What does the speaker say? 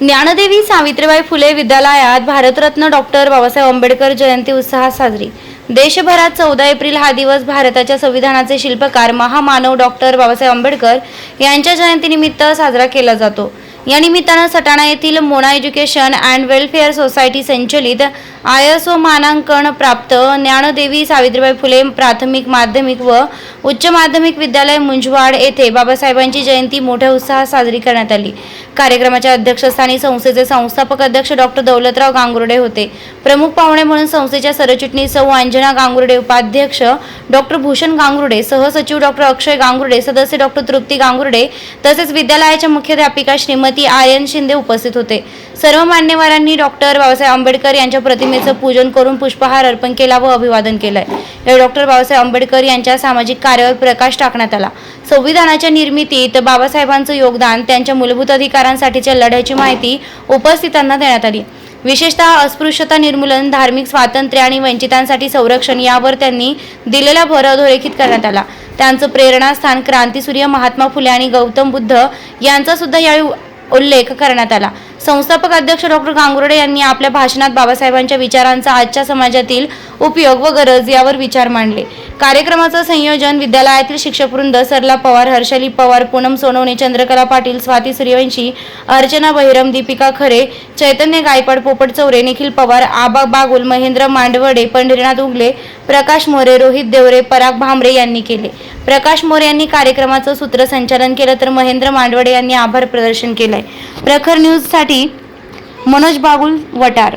ज्ञानदेवी सावित्रीबाई फुले विद्यालयात भारतरत्न डॉक्टर बाबासाहेब आंबेडकर जयंती उत्साहात साजरी. देशभरात चौदा एप्रिल हा दिवस भारताच्या संविधानाचे शिल्पकार महामानव डॉक्टर बाबासाहेब आंबेडकर यांच्या जयंतीनिमित्त साजरा केला जातो. या निमित्तानं सटाणा येथील Mona education and welfare society संचलित आय एस ओ मानांकन प्राप्त. ज्ञानदेवी सावित्रीबाई फुले प्राथमिक माध्यमिक व उच्च माध्यमिक विद्यालय मुंजवाड येथे बाबासाहेबांची जयंती मोठ्या उत्साहात साजरी करण्यात आली. कार्यक्रमाच्या अध्यक्षस्थानी संस्थेचे संस्थापक अध्यक्ष डॉक्टर दौलतराव गांगुर्डे होते. प्रमुख पाहुणे म्हणून संस्थेच्या सरचिटणीस सौ अंजना गांगुर्डे उपाध्यक्ष डॉक्टर भूषण गांगुर्डे सहसचिव डॉक्टर अक्षय गांगुर्डे सदस्य डॉक्टर तृप्ती गांगुर्डे तसेच विद्यालयाच्या मुख्याध्यापिका श्रीमती आयन शिंदे उपस्थित होते. सर्व मान्यवरांनी डॉक्टर बाबासाहेब आंबेडकर यांच्या प्रतिमेचं पूजन करून पुष्पहार अर्पण केला व अभिवादन केलंय. या डॉक्टर बाबासाहेब आंबेडकर यांच्या सामाजिक कार्यावर प्रकाश टाकण्यात आला. संविधानाच्या निर्मितीत बाबासाहेबांचं योगदान त्यांच्या मूलभूत अधिकारांसाठीच्या लढ्याची माहिती उपस्थितांना देण्यात आली. विशेषतः अस्पृश्यता निर्मूलन धार्मिक स्वातंत्र्य आणि वंचितांसाठी संरक्षण यावर त्यांनी दिलेला भर अधोरेखित करण्यात आला. त्यांचं प्रेरणास्थान क्रांतीसूर्य महात्मा फुले आणि गौतम बुद्ध यांचा सुद्धा यावेळी उल्लेख करण्यात आला. संस्थापक अध्यक्ष डॉक्टर गांगुर्डे यांनी आपल्या भाषणात बाबासाहेबांच्या विचारांचा आजच्या समाजातील उपयोग व गरज यावर विचार मांडले. कार्यक्रमाचं संयोजन विद्यालयातील शिक्षक वृंद सरला पवार हर्षली पवार पूनम सोनवणे चंद्रकला पाटील स्वाती सूर्यवंशी अर्चना बहिरम दीपिका खरे चैतन्य गायकवाड पोपट चौरे निखिल पवार आबा बागुल महेंद्र मांडवडे पंढरीनाथ उगले प्रकाश मोरे रोहित देवरे पराग भामरे यांनी केले. प्रकाश मोरे यांनी कार्यक्रमाचं सूत्रसंचालन केलं तर महेंद्र मांडवडे यांनी आभार प्रदर्शन केलंय. प्रखर न्यूजसाठी मनोज बागुल वटार.